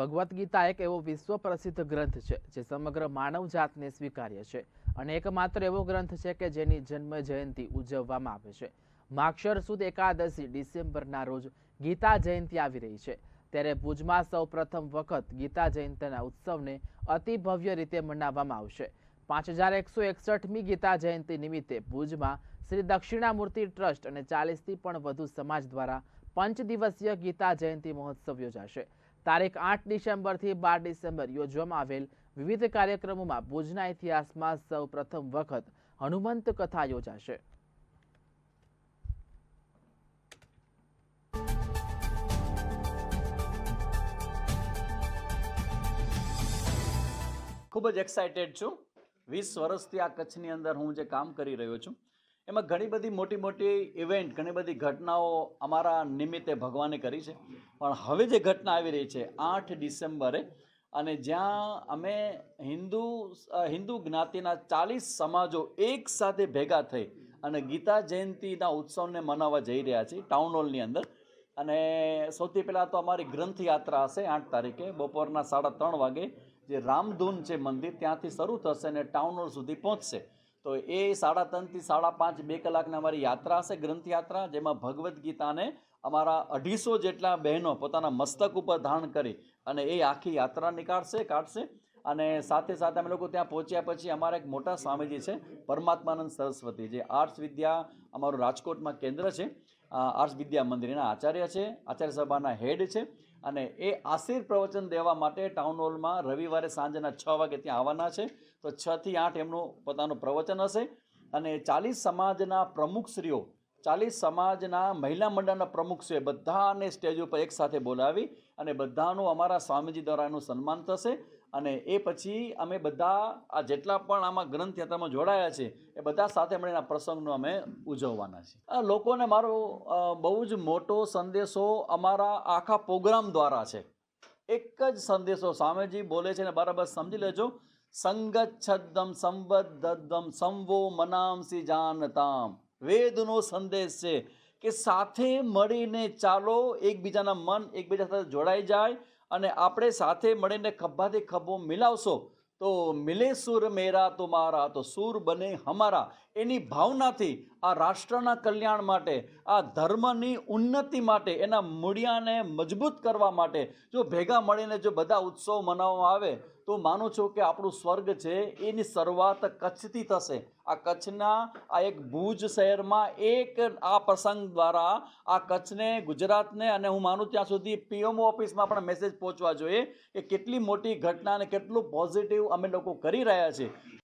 ભગવદ્ ગીતા એક એવો વિશ્વ પ્રસિદ્ધ ગ્રંથ છે, જે સમગ્ર માનવ જાતને સ્વીકાર્ય છે અને એકમાત્ર એવો ગ્રંથ છે કે જેની જન્મ જયંતિ ઉજવવામાં આવે છે. માક્ષર સુદ એકાદશી ડિસેમ્બરના રોજ ગીતા જયંતિ આવી રહી છે. ત્યારે ભુજમાં સૌ પ્રથમ વખત ગીતા જયંતિના ઉત્સવને અતિ ભવ્ય રીતે મનાવવામાં આવશે. પાંચ હજાર એકસો એકસઠમી ગીતા જયંતિ નિમિત્તે ભુજમાં શ્રી દક્ષિણામૂર્તિ ટ્રસ્ટ અને ચાલીસથી પણ વધુ સમાજ દ્વારા પંચ દિવસીય ગીતા જયંતિ મહોત્સવ યોજાશે. તારીખ આઠ ડિસેમ્બરથી બાર ડિસેમ્બર યોજવામાં આવેલ વિવિધ કાર્યક્રમોમાં ભુજના ઇતિહાસમાં સૌ પ્રથમ વખત હનુમંત કથા યોજાશે. ખૂબ જ એક્સાઇટેડ છું. વીસ વર્ષથી આ કચ્છની અંદર હું જે કામ કરી રહ્યો છું એમાં ઘણી બધી મોટી મોટી ઇવેન્ટ ઘણી બધી ઘટનાઓ અમારા નિમિત્તે ભગવાને કરી છે. પણ હવે જે ઘટના આવી રહી છે, આઠ ડિસેમ્બરે, અને જ્યાં અમે હિન્દુ હિન્દુ જ્ઞાતિના ચાલીસ સમાજો એક સાથે ભેગા થઈ અને ગીતા જયંતિના ઉત્સવને મનાવવા જઈ રહ્યા છીએ ટાઉન હોલની અંદર. અને સૌથી પહેલાં તો અમારી ગ્રંથ યાત્રા હશે આઠ તારીખે, બપોરના સાડા ત્રણ વાગે. જે રામધૂન છે મંદિર ત્યાંથી શરૂ થશે અને ટાઉન હોલ સુધી પહોંચશે. તો એ સાડા ત્રણથી સાડા પાંચ બે કલાકની અમારી યાત્રા હશે ગ્રંથ યાત્રા જેમાં ભગવદ્ ગીતાને અમારા અઢીસો જેટલા બહેનો પોતાના મસ્તક ઉપર ધારણ કરી અને એ આખી યાત્રા નીકાળશે, કાઢશે અને સાથે સાથે અમે લોકો ત્યાં પહોંચ્યા પછી અમારા એક મોટા સ્વામીજી છે, પરમાત્માનંદ સરસ્વતી, જે આર્ટ્સ વિદ્યા અમારું રાજકોટમાં કેન્દ્ર છે. આર્ટ્સ વિદ્યા મંદિરના આચાર્ય છે, આચાર્ય સભાના હેડ છે અને એ આશીર પ્રવચન દેવા માટે ટાઉન હોલમાં રવિવારે સાંજના છ વાગે ત્યાં આવવાના છે. તો છથી આઠ એમનું પોતાનું પ્રવચન હશે. અને ચાલીસ સમાજના પ્રમુખશ્રીઓ ચાલીસ સમાજના મહિલા મંડળના પ્રમુખશ્રીઓ બધાને સ્ટેજ ઉપર એકસાથે બોલાવી અને બધાનું અમારા સ્વામીજી દ્વારા એનું સન્માન થશે. અને એ પછી અમે બધા આ જેટલા પણ આમાં ગ્રંથ યાત્રામાં જોડાયા છે, એ બધા સાથે મળીને આ પ્રસંગનો અમે ઉજવવાના છે આ લોકોને મારો બહુ જ મોટો સંદેશો અમારા આખા પ્રોગ્રામ દ્વારા છે. એક જ સંદેશો સ્વામીજી બોલે છે ને બરાબર સમજી લેજો. સંગત છદ્દમ સંબદ્ધમ સંવો મનામસી જાનતામ. વેદનો સંદેશ છે કે સાથે મળીને ચાલો, એકબીજાના મન એકબીજા સાથે જોડાઈ જાય અને આપણે સાથે મળીને ખભાથી ખભો મિલાવશો, તો મિલે સુર મેરા તુમારા, તો સુર બને હમારા. એની ભાવનાથી આ રાષ્ટ્રના કલ્યાણ માટે, આ ધર્મની ઉન્નતિ માટે, એના મૂળિયાને મજબૂત કરવા માટે, જો ભેગા મળીને જો બધા ઉત્સવ મનાવવામાં આવે તો માનું છું કે આપણું સ્વર્ગ છે, એની શરૂઆત કચ્છથી થશે. આ કચ્છના આ એક ભુજ શહેરમાં એક આ પ્રસંગ દ્વારા આ કચ્છને, ગુજરાતને અને હું માનું ત્યાં સુધી પીએમઓ ઓફિસમાં પણ મેસેજ પહોંચવા જોઈએ કે કેટલી મોટી ઘટના અને કેટલું પોઝિટિવ અમે લોકો કરી રહ્યા છીએ.